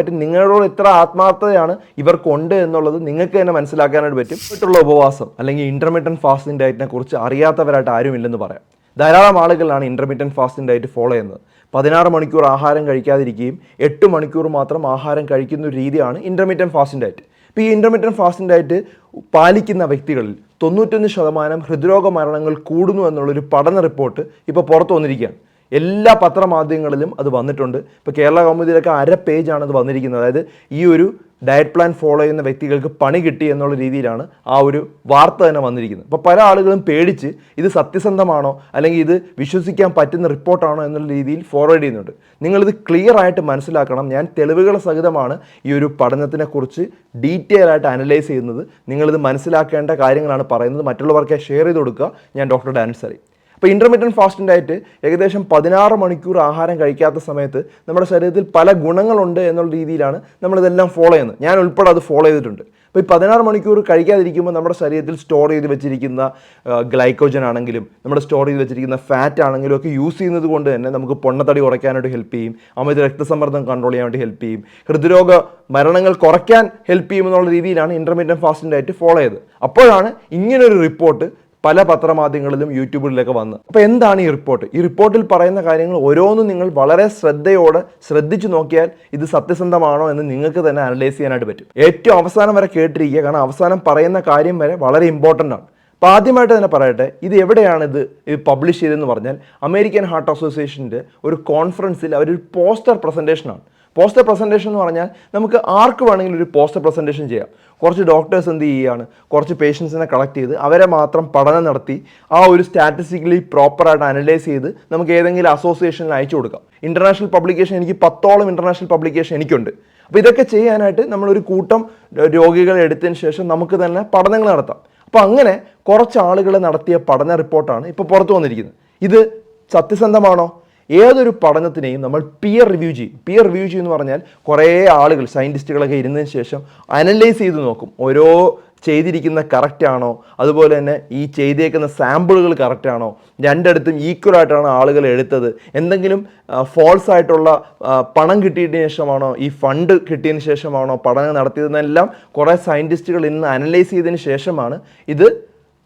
ആയിട്ട് നിങ്ങളോട് ഇത്ര ആത്മാർത്ഥതയാണ് ഇവർക്കുണ്ട് എന്നുള്ളത് നിങ്ങൾക്ക് തന്നെ മനസ്സിലാക്കാനായിട്ട് പറ്റും. മറ്റുള്ള ഉപവാസം അല്ലെങ്കിൽ ഇന്റർമീഡിയൻ ഫാസ്റ്റിംഗ് ഡയറ്റിനെ കുറിച്ച് അറിയാത്തവരായിട്ട് ആരുമില്ലെന്ന് പറയാം. ധാരാളം ആളുകളാണ് ഇന്റർമീഡിയൻ ഫാസ്റ്റിംഗ് ഡയറ്റ് ഫോളോ ചെയ്യുന്നത്. പതിനാറ് മണിക്കൂർ ആഹാരം കഴിക്കാതിരിക്കുകയും എട്ട് മണിക്കൂർ മാത്രം ആഹാരം കഴിക്കുന്ന ഒരു രീതിയാണ് ഇന്റർമീഡിയൻ ഫാസ്റ്റിംഗ് ഡയറ്റ് ഇപ്പോൾ ഈ ഇന്റർമീഡിയൻ ഫാസ്റ്റിംഗ് ഡയറ്റ് പാലിക്കുന്ന വ്യക്തികളിൽ തൊണ്ണൂറ്റൊന്ന് ശതമാനം ഹൃദ്രോഗ മരണങ്ങൾ കൂടുന്നു എന്നുള്ളൊരു പഠന റിപ്പോർട്ട് ഇപ്പോൾ പുറത്തു വന്നിരിക്കുകയാണ്. എല്ലാ പത്രമാധ്യമങ്ങളിലും അത് വന്നിട്ടുണ്ട്. ഇപ്പോൾ കേരള കൗമുദിയിലൊക്കെ അര പേജാണ് അത് വന്നിരിക്കുന്നത്. അതായത് ഈ ഒരു ഡയറ്റ് പ്ലാൻ ഫോളോ ചെയ്യുന്ന വ്യക്തികൾക്ക് പണി കിട്ടി എന്നുള്ള രീതിയിലാണ് ആ ഒരു വാർത്ത തന്നെ വന്നിരിക്കുന്നത്. അപ്പോൾ പല ആളുകളും പേടിച്ച് ഇത് സത്യസന്ധമാണോ അല്ലെങ്കിൽ ഇത് വിശ്വസിക്കാൻ പറ്റുന്ന റിപ്പോർട്ടാണോ എന്നുള്ള രീതിയിൽ ഫോർവേഡ് ചെയ്യുന്നുണ്ട്. നിങ്ങളിത് ക്ലിയർ ആയിട്ട് മനസ്സിലാക്കണം. ഞാൻ തെളിവുകൾ സഹിതമാണ് ഈ ഒരു പഠനത്തിനെക്കുറിച്ച് ഡീറ്റെയിൽ ആയിട്ട് അനലൈസ് ചെയ്യുന്നത്. നിങ്ങളിത് മനസ്സിലാക്കേണ്ട കാര്യങ്ങളാണ് പറയുന്നത്. മറ്റുള്ളവർക്ക് ഷെയർ ചെയ്ത് കൊടുക്കുക. ഞാൻ ഡോക്ടർ ഡാനിസ് അറിയും അപ്പോൾ ഇന്റർമീഡിയൻ ഫാസ്റ്റിംഗ് ഡയറ്റ് ഏകദേശം പതിനാറ് മണിക്കൂർ ആഹാരം കഴിക്കാത്ത സമയത്ത് നമ്മുടെ ശരീരത്തിൽ പല ഗുണങ്ങളുണ്ട് എന്നുള്ള രീതിയിലാണ് നമ്മളിതെല്ലാം ഫോളോ ചെയ്യുന്നത്. ഞാൻ ഉൾപ്പെടെ അത് ഫോളോ ചെയ്തിട്ടുണ്ട്. അപ്പോൾ ഈ പതിനാറ് മണിക്കൂർ കഴിക്കാതിരിക്കുമ്പോൾ നമ്മുടെ ശരീരത്തിൽ സ്റ്റോർ ചെയ്ത് വെച്ചിരിക്കുന്ന ഗ്ലൈക്കോജൻ ആണെങ്കിലും നമ്മുടെ സ്റ്റോർ ചെയ്ത് വെച്ചിരിക്കുന്ന ഫാറ്റ് ആണെങ്കിലും ഒക്കെ യൂസ് ചെയ്യുന്നത് കൊണ്ട് തന്നെ നമുക്ക് പൊണ്ണത്തടി കുറയ്ക്കാനായിട്ട് ഹെൽപ്പ് ചെയ്യും. അമിത രക്തസമ്മർദ്ദം കൺട്രോൾ ചെയ്യാൻ വേണ്ടി ഹെൽപ്പ് ചെയ്യും. ഹൃദ്രോഗ മരണങ്ങൾ കുറയ്ക്കാൻ ഹെൽപ്പ് ചെയ്യുമെന്നുള്ള രീതിയിലാണ് ഇന്റർമീഡിയൻ ഫാസ്റ്റിന്റെ ആയിട്ട് ഫോളോ ചെയ്തത്. അപ്പോഴാണ് ഇങ്ങനൊരു റിപ്പോർട്ട് പല പത്രമാധ്യമങ്ങളിലും യൂട്യൂബിലൊക്കെ വന്ന്. അപ്പോൾ എന്താണ് ഈ റിപ്പോർട്ട്? ഈ റിപ്പോർട്ടിൽ പറയുന്ന കാര്യങ്ങൾ ഓരോന്നും നിങ്ങൾ വളരെ ശ്രദ്ധയോടെ ശ്രദ്ധിച്ചു നോക്കിയാൽ ഇത് സത്യസന്ധമാണോ എന്ന് നിങ്ങൾക്ക് തന്നെ അനലൈസ് ചെയ്യാനായിട്ട് പറ്റും. ഏറ്റവും അവസാനം വരെ കേട്ടിരിക്കുക. കാരണം അവസാനം പറയുന്ന കാര്യം വരെ വളരെ ഇമ്പോർട്ടന്റ് ആണ്. അപ്പോൾ ആദ്യമായിട്ട് തന്നെ പറയട്ടെ ഇത് എവിടെയാണ് ഇത് പബ്ലിഷ് ചെയ്തതെന്ന് പറഞ്ഞാൽ അമേരിക്കൻ ഹാർട്ട് അസോസിയേഷന്റെ ഒരു കോൺഫറൻസിൽ അവരൊരു പോസ്റ്റർ പ്രസന്റേഷനാണ് പോസ്റ്റർ പ്രസന്റേഷൻ എന്ന് പറഞ്ഞാൽ നമുക്ക് ആർക്ക് വേണമെങ്കിലും ഒരു പോസ്റ്റർ പ്രസന്റേഷൻ ചെയ്യാം. കുറച്ച് ഡോക്ടേഴ്സ് എന്ത് ചെയ്യുകയാണ്? കുറച്ച് പേഷ്യൻസിനെ കളക്ട് ചെയ്ത് അവരെ മാത്രം പഠനം നടത്തി ആ ഒരു സ്റ്റാറ്റിസ്റ്റിക്കലി പ്രോപ്പറായിട്ട് അനലൈസ് ചെയ്ത് നമുക്ക് ഏതെങ്കിലും അസോസിയേഷനിൽ അയച്ചു കൊടുക്കാം. ഇന്റർനാഷണൽ പബ്ലിക്കേഷൻ എനിക്ക് പത്തോളം ഇന്റർനാഷണൽ പബ്ലിക്കേഷൻ എനിക്കുണ്ട്. അപ്പോൾ ഇതൊക്കെ ചെയ്യാനായിട്ട് നമ്മളൊരു കൂട്ടം രോഗികളെ എടുത്തതിന് ശേഷം നമുക്ക് തന്നെ പഠനങ്ങൾ നടത്താം. അപ്പോൾ അങ്ങനെ കുറച്ച് ആളുകൾ നടത്തിയ പഠന റിപ്പോർട്ടാണ് ഇപ്പോൾ പുറത്തു വന്നിരിക്കുന്നത്. ഇത് സത്യസന്ധമാണോ? ഏതൊരു പഠനത്തിനെയും നമ്മൾ പിയർ റിവ്യൂ ചെയ്യും. പിയർ റിവ്യൂ ചെയ്യും എന്ന് പറഞ്ഞാൽ കുറേ ആളുകൾ സയന്റിസ്റ്റുകളൊക്കെ ഇരുന്നതിന് ശേഷം അനലൈസ് ചെയ്ത് നോക്കും. ഓരോ ചെയ്തിരിക്കുന്ന കറക്റ്റ് ആണോ? അതുപോലെ തന്നെ ഈ ചെയ്തേക്കുന്ന സാമ്പിളുകൾ കറക്റ്റ് ആണോ? രണ്ടിടത്തും ഈക്വൽ ആയിട്ടാണ് ആളുകൾ എടുത്തത്. എന്തെങ്കിലും ഫോൾസ് ആയിട്ടുള്ള പണം കിട്ടിയതിന് ശേഷമാണോ? ഈ ഫണ്ട് കിട്ടിയതിന് ശേഷമാണോ? പഠനം നടത്തിയതെന്നെല്ലാം കുറേ സയന്റിസ്റ്റുകൾ ഇന്ന് അനലൈസ് ചെയ്തതിന് ശേഷമാണ് ഇത്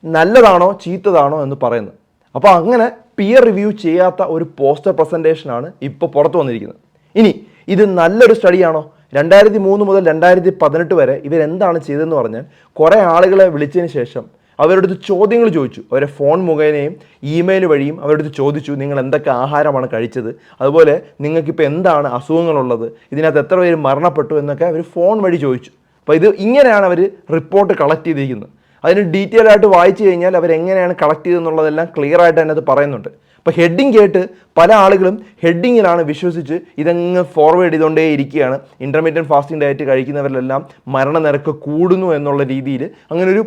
നല്ലതാണോ ചീത്തതാണോ എന്ന് പറയുന്നത്. അപ്പോൾ അങ്ങനെ പിയർ റിവ്യൂ ചെയ്യാത്ത ഒരു പോസ്റ്റർ പ്രസന്റേഷനാണ് ഇപ്പോൾ പുറത്തു വന്നിരിക്കുന്നത്. ഇനി ഇത് നല്ലൊരു സ്റ്റഡിയാണോ രണ്ടായിരത്തി മൂന്ന് മുതൽ രണ്ടായിരത്തി പതിനെട്ട് വരെ ഇവരെന്താണ് ചെയ്തതെന്ന് പറഞ്ഞാൽ കുറേ ആളുകളെ വിളിച്ചതിന് ശേഷം അവരുടെ ചോദ്യങ്ങൾ ചോദിച്ചു. അവരെ ഫോൺ മുഖേനയും ഇമെയിൽ വഴിയും അവരുടെ ചോദിച്ചു നിങ്ങൾ എന്തൊക്കെ ആഹാരമാണ് കഴിച്ചത്? അതുപോലെ നിങ്ങൾക്കിപ്പോൾ എന്താണ് അസുഖങ്ങളുള്ളത്? ഇതിനകത്ത് എത്ര പേര് മരണപ്പെട്ടു? എന്നൊക്കെ അവർ ഫോൺ വഴി ചോദിച്ചു. അപ്പോൾ ഇത് ഇങ്ങനെയാണ് അവർ റിപ്പോർട്ട് കളക്ട് ചെയ്തിരിക്കുന്നത്. അതിന് ഡീറ്റെയിൽ ആയിട്ട് വായിച്ചു കഴിഞ്ഞാൽ അവരെങ്ങനെയാണ് കളക്ട് ചെയ്തെന്നുള്ളതെല്ലാം ക്ലിയർ ആയിട്ട് അതിനകത്ത് പറയുന്നുണ്ട്. അപ്പോൾ ഹെഡിങ് കേട്ട് പല ആളുകളും ഹെഡിങ്ങിലാണ് വിശ്വസിച്ച് ഇതങ്ങ് ഫോർവേഡ് ചെയ്തുകൊണ്ടേ ഇരിക്കുകയാണ്. ഇന്റർമീഡിയറ്റ് ഫാസ്റ്റിംഗ് ഡയറ്റ് കഴിക്കുന്നവരിലെല്ലാം മരണനിരക്ക് കൂടുന്നു എന്നുള്ള രീതിയിൽ അങ്ങനെ ഒരു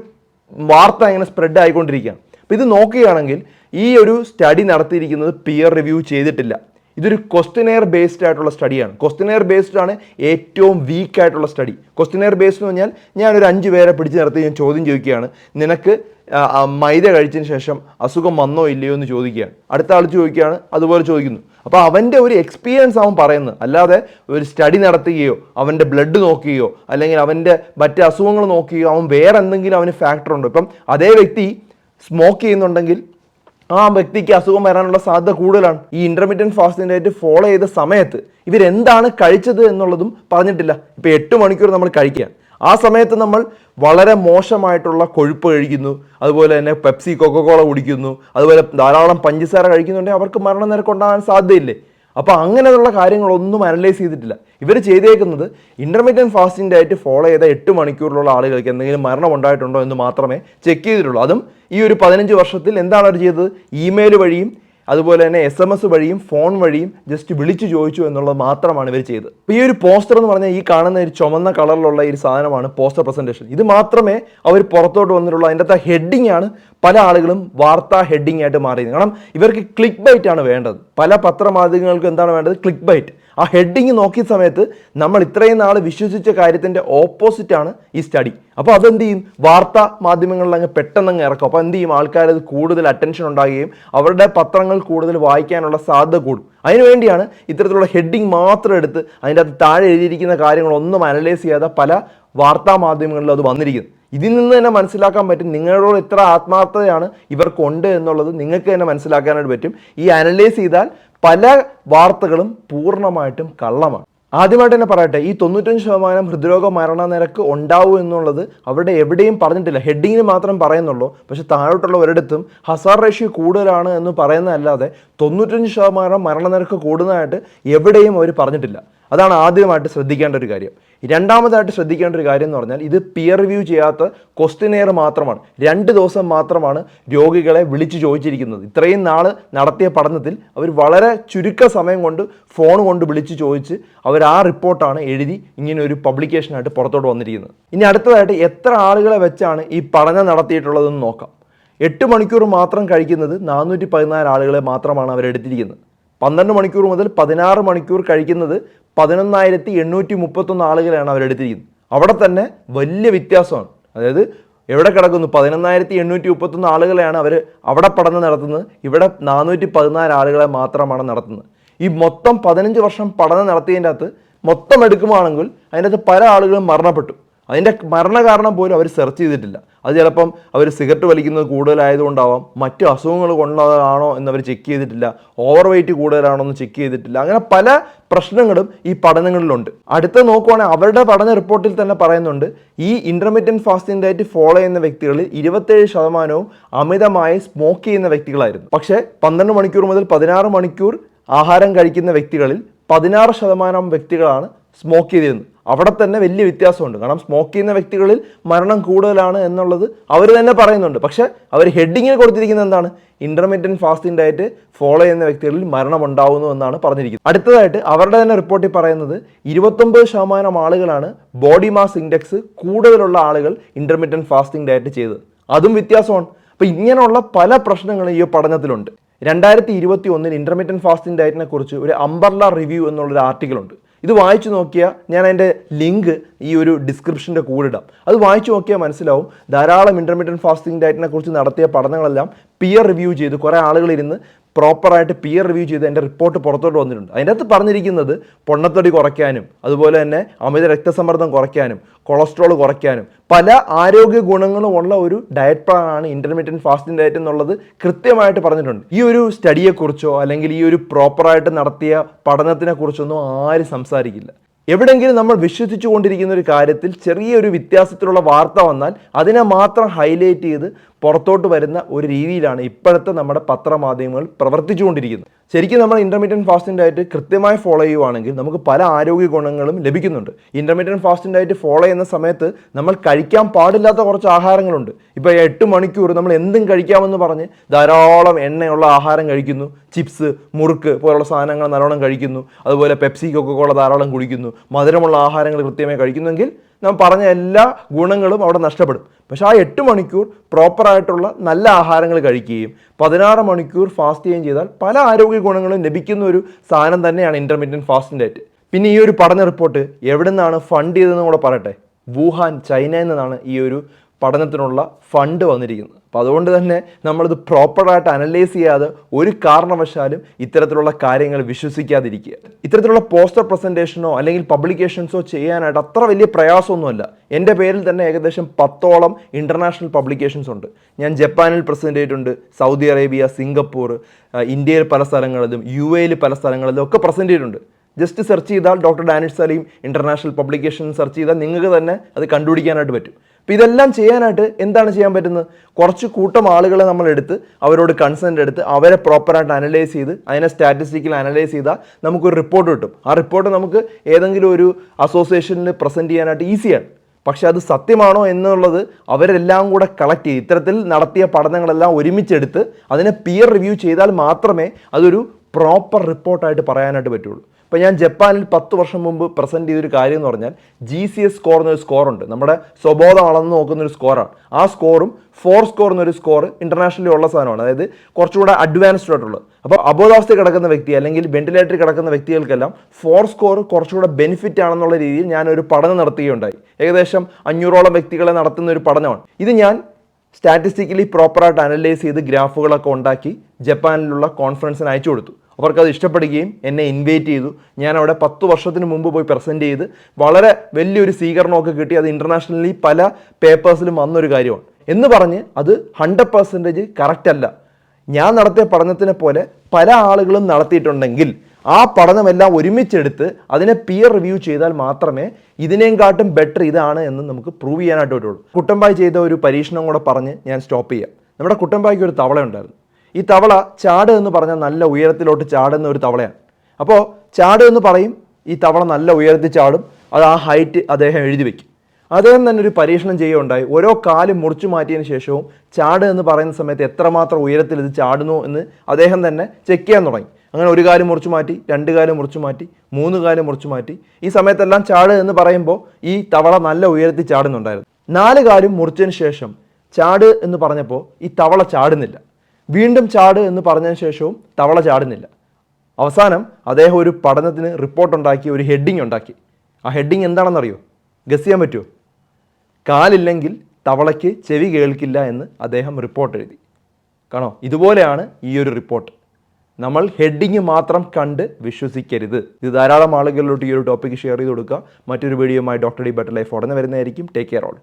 വാർത്ത അങ്ങനെ സ്പ്രെഡ് ആയിക്കൊണ്ടിരിക്കുകയാണ്. അപ്പോൾ ഇത് നോക്കുകയാണെങ്കിൽ ഈ ഒരു സ്റ്റഡി നടത്തിയിരിക്കുന്നത് പിയർ റിവ്യൂ ചെയ്തിട്ടില്ല. ഇതൊരു ക്വസ്റ്റിനെയർ ബേസ്ഡ് ആയിട്ടുള്ള സ്റ്റഡിയാണ് ക്വസ്റ്റിനെയർ ബേസ്ഡ് ആണ് ഏറ്റവും വീക്ക് ആയിട്ടുള്ള സ്റ്റഡി ക്വസ്റ്റിനെയർ ബേസ്ഡ് എന്ന് പറഞ്ഞാൽ ഞാനൊരു അഞ്ച് പേരെ പിടിച്ച് നിർത്തി ഞാൻ ചോദ്യം ചോദിക്കുകയാണ്. നിനക്ക് മൈദ കഴിച്ചതിന് ശേഷം അസുഖം വന്നോ ഇല്ലയോ എന്ന് ചോദിക്കുകയാണ്. അടുത്ത ആൾ ചോദിക്കുകയാണ് അതുപോലെ ചോദിക്കുന്നു. അപ്പോൾ അവന്റെ ഒരു എക്സ്പീരിയൻസ് അവൻ പറയുന്നത്. അല്ലാതെ ഒരു സ്റ്റഡി നടത്തുകയോ അവന്റെ ബ്ലഡ് നോക്കുകയോ അല്ലെങ്കിൽ അവന്റെ മറ്റ് അസുഖങ്ങൾ നോക്കുകയോ അവൻ വേറെ എന്തെങ്കിലും അവന് ഫാക്ടർ ഉണ്ടോ? ഇപ്പം അതേ വ്യക്തി സ്മോക്ക് ചെയ്യുന്നുണ്ടെങ്കിൽ ആ വ്യക്തിക്ക് അസുഖം വരാനുള്ള സാധ്യത കൂടുതലാണ്. ഈ ഇന്റർമീഡിയറ്റ് ഫാസ്റ്റിംഗ് ഡയറ്റ് ഫോളോ ചെയ്ത സമയത്ത് ഇവരെന്താണ് കഴിച്ചത് എന്നുള്ളതും പറഞ്ഞിട്ടില്ല. ഇപ്പോൾ എട്ട് മണിക്കൂർ നമ്മൾ കഴിക്കുക ആ സമയത്ത് നമ്മൾ വളരെ മോശമായിട്ടുള്ള കൊഴുപ്പ് കഴിക്കുന്നു. അതുപോലെ തന്നെ പെപ്സി കൊക്കക്കോള കുടിക്കുന്നു. അതുപോലെ ധാരാളം പഞ്ചസാര കഴിക്കുന്നുണ്ടെങ്കിൽ അവർക്ക് മരണനിരക്ക് ഉണ്ടാകാൻ സാധ്യതയില്ലേ? അപ്പോൾ അങ്ങനെയുള്ള കാര്യങ്ങളൊന്നും അനലൈസ് ചെയ്തിട്ടില്ല. ഇവർ ചെയ്തേക്കുന്നത് ഇന്റർമീഡിയറ്റ് ഫാസ്റ്റിംഗ് ഡയറ്റ് ഫോളോ ചെയ്ത എട്ട് മണിക്കൂറിലുള്ള ആളുകൾക്ക് എന്തെങ്കിലും മരണം ഉണ്ടായിട്ടുണ്ടോ എന്ന് മാത്രമേ ചെക്ക് ചെയ്തിട്ടുള്ളൂ. അതും ഈ ഒരു പതിനഞ്ച് വർഷത്തിൽ എന്താണ് അവർ ചെയ്തത്? ഇമെയിൽ വഴിയും അതുപോലെ തന്നെ എസ് എം എസ് വഴിയും ഫോൺ വഴിയും ജസ്റ്റ് വിളിച്ചു ചോദിച്ചു എന്നുള്ളത് മാത്രമാണ് ഇവർ ചെയ്തത്. അപ്പോൾ ഈ ഒരു പോസ്റ്റർ എന്ന് പറഞ്ഞാൽ ഈ കാണുന്ന ഒരു ചുമന്ന കളറിലുള്ള ഈ സാധനമാണ് പോസ്റ്റർ പ്രസന്റേഷൻ ഇത് മാത്രമേ അവർ പുറത്തോട്ട് വന്നിട്ടുള്ളൂ. അതിന്റെ അകത്ത് ഹെഡിങ് ആണ് പല ആളുകളും വാർത്താ ഹെഡിങ് ആയിട്ട് മാറി കാരണം ഇവർക്ക് ക്ലിക്ക് ബൈറ്റ് ആണ് വേണ്ടത്. പല പത്രമാധ്യമങ്ങൾക്കും എന്താണ് വേണ്ടത്? ക്ലിക്ക് ബൈറ്റ് ആ ഹെഡിങ് നോക്കിയ സമയത്ത് നമ്മൾ ഇത്രയും നാൾ വിശ്വസിച്ച കാര്യത്തിന്റെ ഓപ്പോസിറ്റാണ് ഈ സ്റ്റഡി അപ്പോൾ അതെന്ത് ചെയ്യും? വാർത്താ മാധ്യമങ്ങളിൽ അങ്ങ് പെട്ടെന്ന് അങ്ങ് ഇറക്കും. അപ്പോൾ എന്ത് ചെയ്യും? ആൾക്കാരത് കൂടുതൽ അറ്റൻഷൻ ഉണ്ടാകുകയും അവരുടെ പത്രങ്ങൾ കൂടുതൽ വായിക്കാനുള്ള സാധ്യത കൂടും. അതിനുവേണ്ടിയാണ് ഇത്തരത്തിലുള്ള ഹെഡിങ് മാത്രം എടുത്ത് അതിന്റെ അകത്ത് താഴെ എഴുതിയിരിക്കുന്ന കാര്യങ്ങളൊന്നും അനലൈസ് ചെയ്യാതെ പല വാർത്താ മാധ്യമങ്ങളിൽ അത് വന്നിരിക്കുന്നത്. ഇതിൽ നിന്ന് തന്നെ മനസ്സിലാക്കാൻ പറ്റും നിങ്ങളോട് എത്ര ആത്മാർത്ഥതയാണ് ഇവർക്കുണ്ട് എന്നുള്ളത് നിങ്ങൾക്ക് തന്നെ മനസ്സിലാക്കാനായിട്ട് പറ്റും. ഈ അനലൈസ് ചെയ്താൽ പല വാർത്തകളും പൂർണമായിട്ടും കള്ളമാണ്. ആദ്യമായിട്ട് തന്നെ പറയട്ടെ ഈ തൊണ്ണൂറ്റഞ്ച് ശതമാനം ഹൃദ്രോഗ മരണ നിരക്ക് ഉണ്ടാവും എന്നുള്ളത് അവിടെ എവിടെയും പറഞ്ഞിട്ടില്ല. ഹെഡിങ്ങിന് മാത്രം പറയുന്നുള്ളൂ. പക്ഷെ താഴോട്ടുള്ള ഒരിടത്തും ഹസാർ റേഷ്യോ കൂടുതലാണ് എന്ന് പറയുന്നതല്ലാതെ തൊണ്ണൂറ്റഞ്ച് ശതമാനം മരണനിരക്ക് കൂടുന്നതായിട്ട് എവിടെയും അവർ പറഞ്ഞിട്ടില്ല. അതാണ് ആദ്യമായിട്ട് ശ്രദ്ധിക്കേണ്ട ഒരു കാര്യം. രണ്ടാമതായിട്ട് ശ്രദ്ധിക്കേണ്ട ഒരു കാര്യം എന്ന് പറഞ്ഞാൽ ഇത് പിയർ റിവ്യൂ ചെയ്യാത്ത ക്വസ്റ്റിനെയർ മാത്രമാണ്. രണ്ട് ദിവസം മാത്രമാണ് രോഗികളെ വിളിച്ചു ചോദിച്ചിരിക്കുന്നത്. ഇത്രയും നാൾ നടത്തിയ പഠനത്തിൽ അവർ വളരെ ചുരുക്ക സമയം കൊണ്ട് ഫോൺ കൊണ്ട് വിളിച്ചു ചോദിച്ച് അവർ ആ റിപ്പോർട്ടാണ് എഴുതി ഇങ്ങനെ ഒരു പബ്ലിക്കേഷനായിട്ട് പുറത്തോട്ട് വന്നിരിക്കുന്നത്. ഇനി അടുത്തതായിട്ട് എത്ര ആളുകളെ വെച്ചാണ് ഈ പഠനം നടത്തിയിട്ടുള്ളതെന്ന് നോക്കാം. എട്ട് മണിക്കൂർ മാത്രം കഴിക്കുന്നത് നാനൂറ്റി പതിനാല് ആളുകളെ മാത്രമാണ് അവരെടുത്തിരിക്കുന്നത് പന്ത്രണ്ട് മണിക്കൂർ മുതൽ പതിനാറ് മണിക്കൂർ കഴിക്കുന്നത് പതിനൊന്നായിരത്തി എണ്ണൂറ്റി മുപ്പത്തൊന്ന് ആളുകളെയാണ് അവരെടുത്തിരിക്കുന്നത്. അവിടെ തന്നെ വലിയ വ്യത്യാസമാണ്. അതായത് എവിടെ കിടക്കുന്നു? പതിനൊന്നായിരത്തി എണ്ണൂറ്റി മുപ്പത്തൊന്ന് ആളുകളെയാണ് അവർ അവിടെ പഠനം നടത്തുന്നത്. ഇവിടെ നാനൂറ്റി പതിനാല് ആളുകളെ മാത്രമാണ് നടത്തുന്നത്. ഈ മൊത്തം പതിനഞ്ച് വർഷം പഠനം നടത്തിയതിന്റെ അകത്ത് മൊത്തം എടുക്കുവാണെങ്കിൽ അതിന്റെ അകത്ത് പല ആളുകളും മരണപ്പെട്ടു. അതിന്റെ മരണകാരണം പോലും അവർ സെർച്ച് ചെയ്തിട്ടില്ല. അത് ചിലപ്പം അവർ സിഗരറ്റ് വലിക്കുന്നത് കൂടുതലായതുകൊണ്ടാവാം മറ്റു അസുഖങ്ങൾ കൊണ്ടതാണോ എന്നവർ ചെക്ക് ചെയ്തിട്ടില്ല ഓവർ വെയിറ്റ് കൂടുതലാണോ എന്ന് ചെക്ക് ചെയ്തിട്ടില്ല അങ്ങനെ പല പ്രശ്നങ്ങളും ഈ പഠനങ്ങളിലുണ്ട്. അടുത്ത നോക്കുവാണെങ്കിൽ അവരുടെ പഠന റിപ്പോർട്ടിൽ തന്നെ പറയുന്നുണ്ട് ഈ ഇന്റർമീഡിയറ്റ് ഫാസ്റ്റിംഗ് ഡയറ്റ് ഫോളോ ചെയ്യുന്ന വ്യക്തികളിൽ ഇരുപത്തേഴ് ശതമാനവും അമിതമായി സ്മോക്ക് ചെയ്യുന്ന വ്യക്തികളായിരുന്നു. പക്ഷേ പന്ത്രണ്ട് മണിക്കൂർ മുതൽ പതിനാറ് മണിക്കൂർ ആഹാരം കഴിക്കുന്ന വ്യക്തികളിൽ പതിനാറ് ശതമാനം വ്യക്തികളാണ് സ്മോക്ക് ചെയ്തിരുന്നു. അവിടെ തന്നെ വലിയ വ്യത്യാസമുണ്ട്. കാരണം സ്മോക്ക് ചെയ്യുന്ന വ്യക്തികളിൽ മരണം കൂടുതലാണ് എന്നുള്ളത് അവർ തന്നെ പറയുന്നുണ്ട്. പക്ഷേ അവർ ഹെഡിങ്ങിൽ കൊടുത്തിരിക്കുന്നത് എന്താണ്? ഇന്റർമീഡിയറ്റ് ഫാസ്റ്റിംഗ് ഡയറ്റ് ഫോളോ ചെയ്യുന്ന വ്യക്തികളിൽ മരണം ഉണ്ടാവുന്നു എന്നാണ് പറഞ്ഞിരിക്കുന്നത്. അടുത്തതായിട്ട് അവരുടെ തന്നെ റിപ്പോർട്ടിൽ പറയുന്നത് ഇരുപത്തൊമ്പത് ശതമാനം ആളുകളാണ് ബോഡി മാസ് ഇൻഡെക്സ് കൂടുതലുള്ള ആളുകൾ ഇന്റർമീഡിയറ്റ് ഫാസ്റ്റിംഗ് ഡയറ്റ് ചെയ്തത്. അതും വ്യത്യാസമാണ്. അപ്പോൾ ഇങ്ങനെയുള്ള പല പ്രശ്നങ്ങളും ഈ പഠനത്തിലുണ്ട്. രണ്ടായിരത്തി ഇരുപത്തി ഒന്നിൽ ഇന്റർമീഡിയറ്റ് ഫാസ്റ്റിംഗ് ഡയറ്റിനെ കുറിച്ച് ഒരു അംബർല റിവ്യൂ എന്നുള്ളൊരു ആർട്ടിക്കിൾ ഉണ്ട്. ഇത് വായിച്ചു നോക്കിയാൽ ഞാൻ അതിന്റെ ലിങ്ക് ഈ ഒരു ഡിസ്ക്രിപ്ഷന്റെ കൂടെ ഇടാം. അത് വായിച്ചു നോക്കിയാൽ മനസ്സിലാവും. ധാരാളം ഇന്റർമീഡിയറ്റ് ഫാസ്റ്റിംഗ് ഡയറ്റിനെ കുറിച്ച് നടത്തിയ പഠനങ്ങളെല്ലാം പിയർ റിവ്യൂ ചെയ്ത് കുറേ ആളുകളിരുന്ന് പ്രോപ്പറായിട്ട് പിയർ റിവ്യൂ ചെയ്ത് എന്റെ റിപ്പോർട്ട് പുറത്തോട്ട് വന്നിട്ടുണ്ട്. അതിന്റെ അകത്ത് പറഞ്ഞിരിക്കുന്നത് പൊണ്ണത്തടി കുറയ്ക്കാനും അതുപോലെ തന്നെ അമിത രക്തസമ്മർദ്ദം കുറയ്ക്കാനും കൊളസ്ട്രോൾ കുറയ്ക്കാനും പല ആരോഗ്യ ഗുണങ്ങളും ഉള്ള ഒരു ഡയറ്റ് പ്ലാനാണ് ഇന്റർമീഡിയറ്റ് ഫാസ്റ്റിംഗ് ഡയറ്റ് എന്നുള്ളത് കൃത്യമായിട്ട് പറഞ്ഞിട്ടുണ്ട്. ഈ ഒരു സ്റ്റഡിയെക്കുറിച്ചോ അല്ലെങ്കിൽ ഈ ഒരു പ്രോപ്പറായിട്ട് നടത്തിയ പഠനത്തിനെ കുറിച്ചൊന്നും ആരും സംസാരിക്കില്ല. എവിടെയെങ്കിലും നമ്മൾ വിശ്വസിച്ചു കൊണ്ടിരിക്കുന്ന ഒരു കാര്യത്തിൽ ചെറിയൊരു വ്യത്യാസത്തിലുള്ള വാർത്ത വന്നാൽ അതിനെ മാത്രം ഹൈലൈറ്റ് ചെയ്ത് പുറത്തോട്ട് വരുന്ന ഒരു രീതിയിലാണ് ഇപ്പോഴത്തെ നമ്മുടെ പത്രമാധ്യമങ്ങൾ പ്രവർത്തിച്ചുകൊണ്ടിരിക്കുന്നത്. ശരിക്കും നമ്മൾ ഇന്റർമീഡിയറ്റ് ഫാസ്റ്റിംഗ് ഡയറ്റ് കൃത്യമായി ഫോളോ ചെയ്യുവാണെങ്കിൽ നമുക്ക് പല ആരോഗ്യ ഗുണങ്ങളും ലഭിക്കുന്നുണ്ട്. ഇന്റർമീഡിയറ്റ് ഫാസ്റ്റിംഗ് ഡയറ്റ് ഫോളോ ചെയ്യുന്ന സമയത്ത് നമ്മൾ കഴിക്കാൻ പാടില്ലാത്ത കുറച്ച് ആഹാരങ്ങളുണ്ട്. ഇപ്പോൾ എട്ട് മണിക്കൂർ നമ്മൾ എന്തും കഴിക്കാമെന്ന് പറഞ്ഞ് ധാരാളം എണ്ണയുള്ള ആഹാരം കഴിക്കുന്നു. ചിപ്സ് മുറുക്ക് പോലുള്ള സാധനങ്ങൾ നല്ലോണം കഴിക്കുന്നു. അതുപോലെ പെപ്സി കൊക്കക്കോള ധാരാളം കുടിക്കുന്നു. മധുരമുള്ള ആഹാരങ്ങൾ കൃത്യമായി കഴിക്കുന്നെങ്കിൽ നാം പറഞ്ഞ എല്ലാ ഗുണങ്ങളും അവിടെ നഷ്ടപ്പെടും. പക്ഷേ ആ എട്ട് മണിക്കൂർ പ്രോപ്പറായിട്ടുള്ള നല്ല ആഹാരങ്ങൾ കഴിക്കുകയും പതിനാറ് മണിക്കൂർ ഫാസ്റ്റ് ചെയ്യുകയും ചെയ്താൽ പല ആരോഗ്യ ഗുണങ്ങളും ലഭിക്കുന്ന ഒരു സാധനം തന്നെയാണ് ഇന്റർമീഡിയറ്റ് ഫാസ്റ്റിംഗ് ഡയറ്റ് പിന്നെ ഈ ഒരു പഠന റിപ്പോർട്ട് എവിടെ നിന്നാണ് ഫണ്ട് ചെയ്തതെന്ന് കൂടെ പറയട്ടെ. വുഹാൻ ചൈനയിൽ നിന്നാണ് ഈ ഒരു പഠനത്തിനുള്ള ഫണ്ട് വന്നിരിക്കുന്നത് അപ്പോൾ അതുകൊണ്ട് തന്നെ നമ്മളിത് പ്രോപ്പറായിട്ട് അനലൈസ് ചെയ്യാതെ ഒരു കാരണവശാലും ഇത്തരത്തിലുള്ള കാര്യങ്ങൾ വിശ്വസിക്കാതിരിക്കുക. ഇത്തരത്തിലുള്ള പോസ്റ്റർ പ്രസന്റേഷനോ അല്ലെങ്കിൽ പബ്ലിക്കേഷൻസോ ചെയ്യാനായിട്ട് അത്ര വലിയ പ്രയാസമൊന്നുമല്ല. എന്റെ പേരിൽ തന്നെ ഏകദേശം പത്തോളം ഇന്റർനാഷണൽ പബ്ലിക്കേഷൻസ് ഉണ്ട്. ഞാൻ ജപ്പാനിൽ പ്രസന്റ് ചെയ്തിട്ടുണ്ട് സൗദി അറേബ്യ സിംഗപ്പൂർ ഇന്ത്യയിൽ പല സ്ഥലങ്ങളിലും യു എയിൽ പല സ്ഥലങ്ങളിലും ഒക്കെ പ്രസന്റ് ചെയ്തിട്ടുണ്ട്. ജസ്റ്റ് സെർച്ച് ചെയ്താൽ doctor Danish Salim international publication search ചെയ്താൽ നിങ്ങൾക്ക് തന്നെ അത് കണ്ടുപിടിക്കാനായിട്ട് പറ്റും. അപ്പോൾ ഇതെല്ലാം ചെയ്യാനായിട്ട് എന്താണ് ചെയ്യാൻ പറ്റുന്നത്? കുറച്ച് കൂട്ടം ആളുകളെ നമ്മൾ എടുത്ത് അവരോട് കൺസെന്റ് എടുത്ത് അവരെ പ്രോപ്പറായിട്ട് അനലൈസ് ചെയ്ത് അതിനെ സ്റ്റാറ്റിസ്റ്റിക്കൽ അനലൈസ് ചെയ്താൽ നമുക്കൊരു റിപ്പോർട്ട് കിട്ടും. ആ റിപ്പോർട്ട് നമുക്ക് ഏതെങ്കിലും ഒരു അസോസിയേഷനിൽ പ്രസന്റ് ചെയ്യാനായിട്ട് ഈസിയാണ് പക്ഷേ അത് സത്യമാണോ എന്നുള്ളത് അവരെല്ലാം കൂടെ കളക്ട് ചെയ്ത് ഇത്തരത്തിൽ നടത്തിയ പഠനങ്ങളെല്ലാം ഒരുമിച്ചെടുത്ത് അതിനെ പിയർ റിവ്യൂ ചെയ്താൽ മാത്രമേ അതൊരു പ്രോപ്പർ റിപ്പോർട്ടായിട്ട് പറയാനായിട്ട് പറ്റുള്ളൂ. ഇപ്പോൾ ഞാൻ ജപ്പാനിൽ പത്ത് വർഷം മുമ്പ് പ്രസന്റ് ചെയ്തൊരു കാര്യം എന്ന് പറഞ്ഞാൽ ജി സി എസ് സ്കോർ എന്നൊരു സ്കോറുണ്ട് നമ്മുടെ സ്വബോധം അളന്ന് നോക്കുന്ന ഒരു സ്കോറാണ് ആ സ്കോറും ഫോർ സ്കോർ എന്നൊരു സ്കോർ ഇന്റർനാഷണലി ഉള്ള സാധനമാണ്. അതായത് കുറച്ചുകൂടെ അഡ്വാൻസ്ഡ് ആയിട്ടുള്ളത്. അപ്പോൾ അബോധാവസ്ഥ കിടക്കുന്ന വ്യക്തി അല്ലെങ്കിൽ വെന്റിലേറ്ററിൽ കിടക്കുന്ന വ്യക്തികൾക്കെല്ലാം ഫോർ സ്കോർ കുറച്ചുകൂടെ ബെനിഫിറ്റ് ആണെന്നുള്ള രീതിയിൽ ഞാൻ ഒരു പഠനം നടത്തുകയുണ്ടായി. ഏകദേശം അഞ്ഞൂറോളം വ്യക്തികളെ നടത്തുന്ന ഒരു പഠനമാണ്. ഇത് ഞാൻ സ്റ്റാറ്റിസ്റ്റിക്കലി പ്രോപ്പറായിട്ട് അനലൈസ് ചെയ്ത് ഗ്രാഫുകളൊക്കെ ഉണ്ടാക്കി ജപ്പാനിലുള്ള കോൺഫറൻസിന് അയച്ചു കൊടുത്തു. അവർക്ക് അത് ഇഷ്ടപ്പെടുകയും എന്നെ ഇൻവൈറ്റ് ചെയ്തു. ഞാൻ അവിടെ പത്ത് വർഷത്തിന് മുമ്പ് പോയി പ്രസന്റ് ചെയ്ത് വളരെ വലിയൊരു സ്വീകരണമൊക്കെ കിട്ടി. അത് ഇന്റർനാഷണലി പല പേപ്പേഴ്സിലും വന്നൊരു കാര്യമാണ്. എന്ന് പറഞ്ഞ് അത് ഹൺഡ്രഡ് പെർസെന്റേജ് കറക്റ്റ് അല്ല. ഞാൻ നടത്തിയ പഠനത്തിനെ പോലെ പല ആളുകളും നടത്തിയിട്ടുണ്ടെങ്കിൽ ആ പഠനമെല്ലാം ഒരുമിച്ചെടുത്ത് അതിനെ പിയർ റിവ്യൂ ചെയ്താൽ മാത്രമേ ഇതിനേക്കാട്ടും ബെറ്റർ ഇതാണ് എന്ന് നമുക്ക് പ്രൂവ് ചെയ്യാനായിട്ട് പറ്റുള്ളൂ. കുട്ടമ്പായി ചെയ്ത ഒരു പരീക്ഷണം കൂടെ പറഞ്ഞ് ഞാൻ സ്റ്റോപ്പ് ചെയ്യാം. നമ്മുടെ കുട്ടമ്പായിക്ക് ഒരു തവള ഉണ്ടായിരുന്നു. ഈ തവള ചാട് എന്ന് പറഞ്ഞാൽ നല്ല ഉയരത്തിലോട്ട് ചാടുന്ന ഒരു തവളയാണ്. അപ്പോൾ ചാട് എന്ന് പറയും ഈ തവള നല്ല ഉയരത്തിൽ ചാടും അത് ആ ഹൈറ്റ് അദ്ദേഹം എഴുതി വെക്കും. അദ്ദേഹം തന്നെ ഒരു പരീക്ഷണം ചെയ്യുകയുണ്ടായി. ഓരോ കാലും മുറിച്ചു മാറ്റിയതിന് ശേഷവും ചാട് എന്ന് പറയുന്ന സമയത്ത് എത്രമാത്രം ഉയരത്തിൽ ഇത് ചാടുന്നു എന്ന് അദ്ദേഹം തന്നെ ചെക്ക് ചെയ്യാൻ തുടങ്ങി. അങ്ങനെ ഒരു കാലം മുറിച്ചു മാറ്റി രണ്ട് കാലം മുറിച്ചു മാറ്റി മൂന്ന് കാലം മുറിച്ചു മാറ്റി. ഈ സമയത്തെല്ലാം ചാട് എന്ന് പറയുമ്പോൾ ഈ തവള നല്ല ഉയരത്തിൽ ചാടുന്നുണ്ടായിരുന്നു. നാല് കാലും മുറിച്ചതിന് ശേഷം ചാട് എന്ന് പറഞ്ഞപ്പോൾ ഈ തവള ചാടുന്നില്ല. വീണ്ടും ചാട് എന്ന് പറഞ്ഞതിന് ശേഷവും തവള ചാടുന്നില്ല. അവസാനം അദ്ദേഹം ഒരു പഠനത്തിന് റിപ്പോർട്ട് ഉണ്ടാക്കി ഒരു ഹെഡിങ് ഉണ്ടാക്കി. ആ ഹെഡിങ് എന്താണെന്നറിയോ? ഗസ് ചെയ്യാൻ പറ്റുമോ കാലില്ലെങ്കിൽ തവളയ്ക്ക് ചെവി കേൾക്കില്ല എന്ന് അദ്ദേഹം റിപ്പോർട്ട് എഴുതി. കാണോ? ഇതുപോലെയാണ് ഈ ഒരു റിപ്പോർട്ട് നമ്മൾ ഹെഡിങ് മാത്രം കണ്ട് വിശ്വസിക്കരുത്. ഇത് ധാരാളം ആളുകളിലോട്ട് ഈ ഒരു ടോപ്പിക്ക് ഷെയർ ചെയ്ത് കൊടുക്കുക മറ്റൊരു വീഡിയോയുമായി ഡോക്ടർ ഡി ബെറ്റർ ലൈഫ് ഉടനെ വരുന്നതായിരിക്കും. Take care all